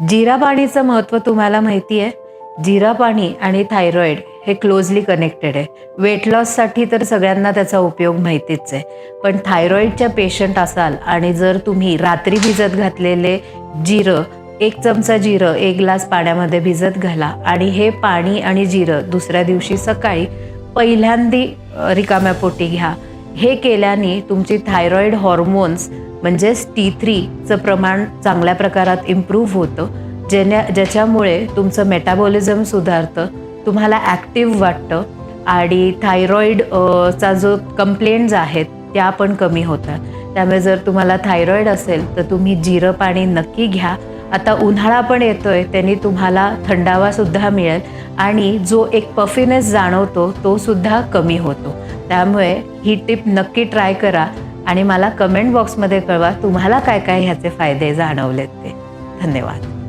जिरा पाणीचं महत्त्व तुम्हाला माहिती आहे. जिरा पाणी आणि थायरॉईड हे क्लोजली कनेक्टेड आहे. वेट लॉससाठी तर सगळ्यांना त्याचा उपयोग माहितीच आहे. पण थायरॉईडच्या पेशंट असाल आणि जर तुम्ही रात्री भिजत घातलेले जिरं एक चमचा जिरं एक ग्लास पाण्यामध्ये भिजत घाला आणि हे पाणी आणि जिरं दुसऱ्या दिवशी सकाळी पहिल्यांदी रिकाम्या पोटी घ्या. हे केल्याने तुमची थायरॉईड हॉर्मोन्स म्हणजेच टी थ्रीचं प्रमाण चांगल्या प्रकारात इम्प्रूव्ह होतं. जेण्या ज्याच्यामुळे तुमचं मेटाबॉलिझम सुधारतं तुम्हाला ॲक्टिव्ह वाटतं आणि थायरॉईड चा जो कंप्लेंट्स आहेत त्या पण कमी होतात. त्यामुळे जर तुम्हाला थायरॉईड असेल तर तुम्ही जिरं पाणी नक्की घ्या. आता उन्हाळा पण येतोय त्यांनी तुम्हाला थंडावासुद्धा मिळेल आणि जो एक पफिनेस जाणवतो तो सुद्धा कमी होतो. त्यामुळे ही टिप नक्की ट्राय करा. आणि मला कमेंट बॉक्समध्ये कळवा तुम्हाला काय काय ह्याचे फायदे जाणवलेत ते. धन्यवाद.